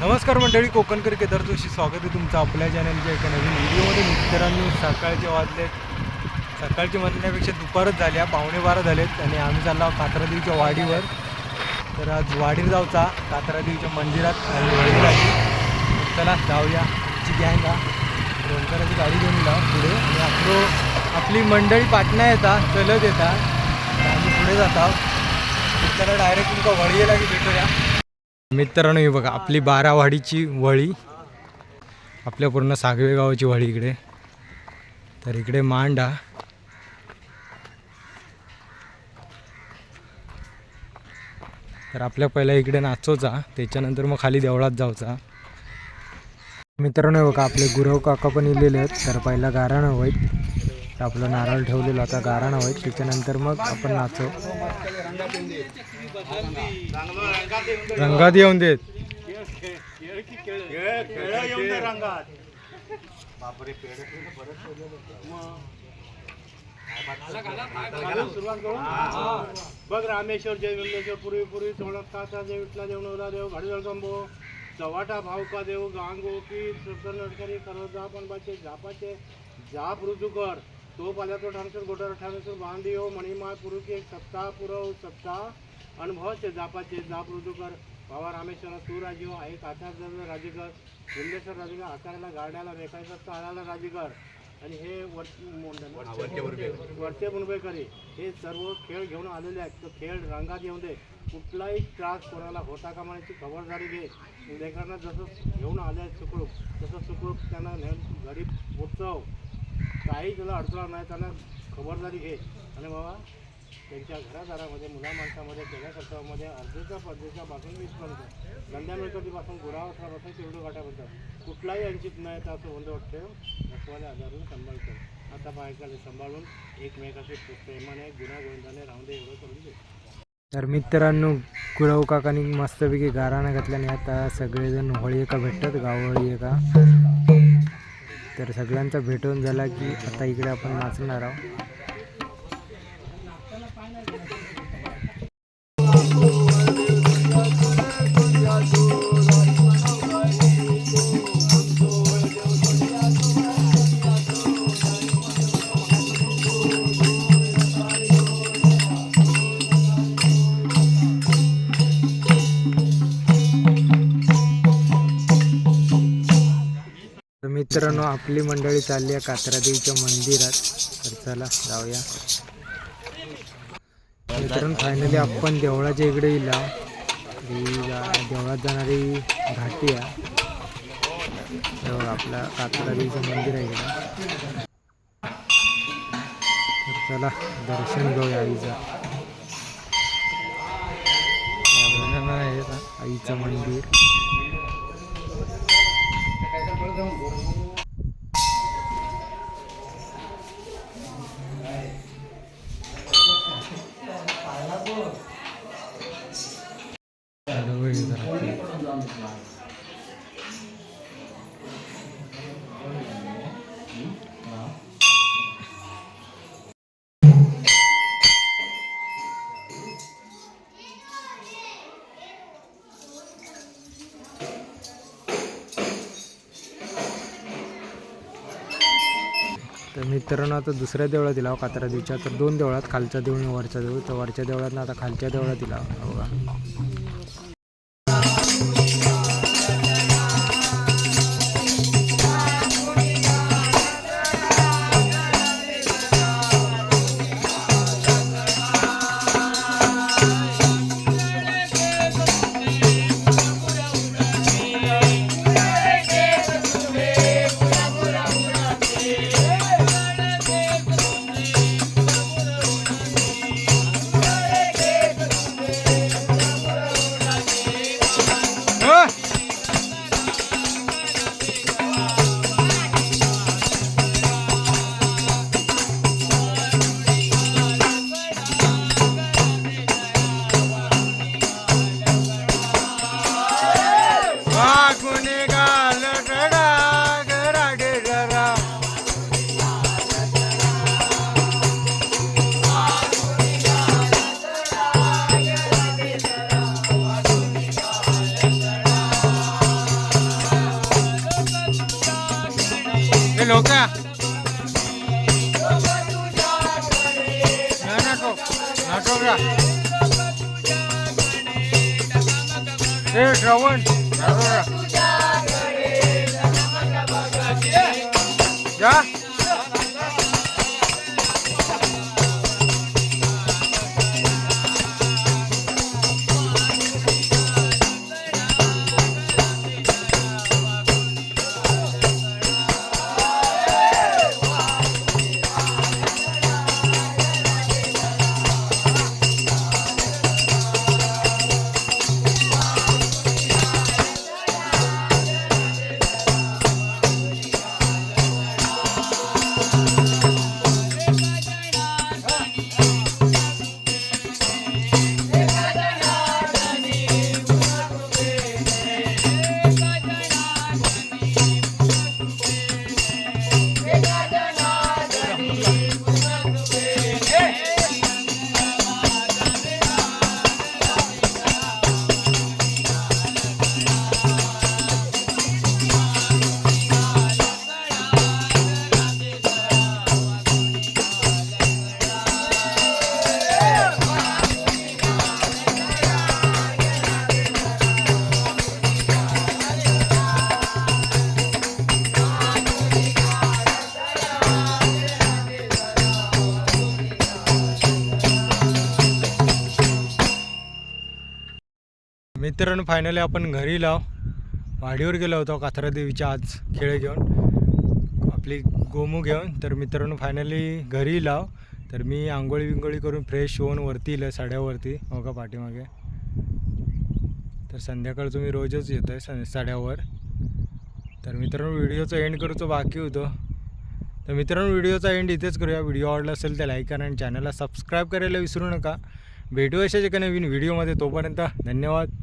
नमस्कार मंडळी कोकणकर केदार जोशी स्वागत आहे तुमचं आपल्या चॅनलच्या एका नवीन व्हिडिओमध्ये मित्रांनो सकाळचे वाजले. सकाळचे म्हणण्यापेक्षा दुपारच झाल्या पावणे बारा झालेत आणि आम्ही चाललो आहोत कात्रादेवीच्या वाडीवर. तर आज वाडीवर जाऊचा कात्रादेवीच्या मंदिरात आणि वळी चला जाऊया. आमची गँग हा. रोमकराची गाडी घेऊन जा पुढे. आणि आपलो आपली मंडळी पाटणा येतात चलत येतात आम्ही पुढे जाता त्याला डायरेक्ट तुमका वडीला की भेटूया. मित्रांनो हे बघा आपली बारावाडीची वळी. आपल्या पूर्ण सागवे गावाची वळी इकडे. तर इकडे मांडा. तर आपल्या पहिला इकडे नाचोचा त्याच्यानंतर मग खाली देवळात जाऊचा. मित्रांनो बघा आपले गुरव काका पण इलेले आहेत तर पहिला गाराणं होईल. तर आपलं नारळ ठेवलेलं आता गाराणं होईत त्याच्यानंतर मग आपण नाचो. रंगात येऊन देत. बघ रामेश्वर जय विमलेश्वर पूर्वी पूर्वी सोळा देव विठला देव नवरा देव घाडी कंबो चव्हाटा भावका देव गांगो की नडकरी करजा पणबाचे जापाचे जाप रुजू कर. तो पाल्या तो ठाणेश्वर गोटर ठाणेश्वर बांधी हो मणिमाय पुरुष एक सप्ताह पुरव सप्ताह अनुभवाचे जापाचे जाप रुजू कर बाबा रामेश्वर तू राजी हो एक आचार जर राजीकर विमलेश्वर राजीकर आकाराला गाड्याला रेखायचा चालायला राजीकर आणि हे वर वरचे मुंबईकरी हे सर्व खेळ घेऊन आलेले आहेत. तो खेळ रंगात येऊन दे. कुठलाही त्रास कोणाला होता का म्हणायची खबरदारी घे. लेकरांना जसं घेऊन आले सुखरूप तसं सुखरूप त्यांना घरी पोचव काही तुला अडथळा नाही त्यांना खबरदारी घे. आणि बाबा त्यांच्या घरादारामध्ये मुला माणसामध्ये खेड्याकरतामध्ये अर्धेच्या पडदेच्या पासून वीसपर्यंत गंध्या मिळकतीपासून गुरावत्रापासून चिरडू काठापर्यंत कुठलाही अंचित नाही तर असं बंद ठेव नसवाले आधारून सांभाळ कर आता बायकाले सांभाळून एकमेकाशी प्रेमाने गुन्हा गोविंदाने राहून दे एवढं करून दे. तर मित्रांनो गुरव काकानी मस्तपैकी गाराणं घातल्याने आता सगळेजण होळी एका भेटतात? गावहोळी एका तर सगळ्यांचा भेटून झाला की आता इकडे आपण नाचणार आहोत. मित्रांनो आपली मंडळी चालली आहे कात्रादेवीच्या मंदिरात. तर चला जाऊया. मित्रांनो फायनली आपण देवळाच्या इकडे येला देवळात जाणारी घाटी आहे. आपला कात्रादेवीचं मंदिर आहे इकडं. तर चला दर्शन घेऊया आईचं. आईचं मंदिर. तर मित्रांनो आता दुसऱ्या देवळात दिला कात्रा देवीच्या तर दोन देवळात खालच्या देऊळ आणि वरच्या देऊळ. तर वरच्या देवळात आता खालच्या देवळात दिला बघा. लोक्या नाटक नाटक रा ए श्रवण जा मित्रांनो फायनली आपण घरी लाव. वाडीवर गेलो होतो काथरा देवीच्या आज खेळ घेऊन. आपली गोमू घेऊन. तर मित्रांनो फायनली घरी लाव. तर मी आंघोळी विंगोळी करून फ्रेश होऊन वरती इलं साड्यावरती. हो का पाठीमागे. तर संध्याकाळ तुम्ही रोजच येतो आहे सं साड्यावर. तर मित्रांनो व्हिडिओचं एंड करूचं बाकी होतं. तर मित्रांनो व्हिडिओचा एंड इथेच करूया. व्हिडिओ आवडला असेल तर लाईक करा आणि चॅनलला सबस्क्राईब करायला विसरू नका. भेटू अशाच एका नवीन व्हिडिओमध्ये तोपर्यंत धन्यवाद.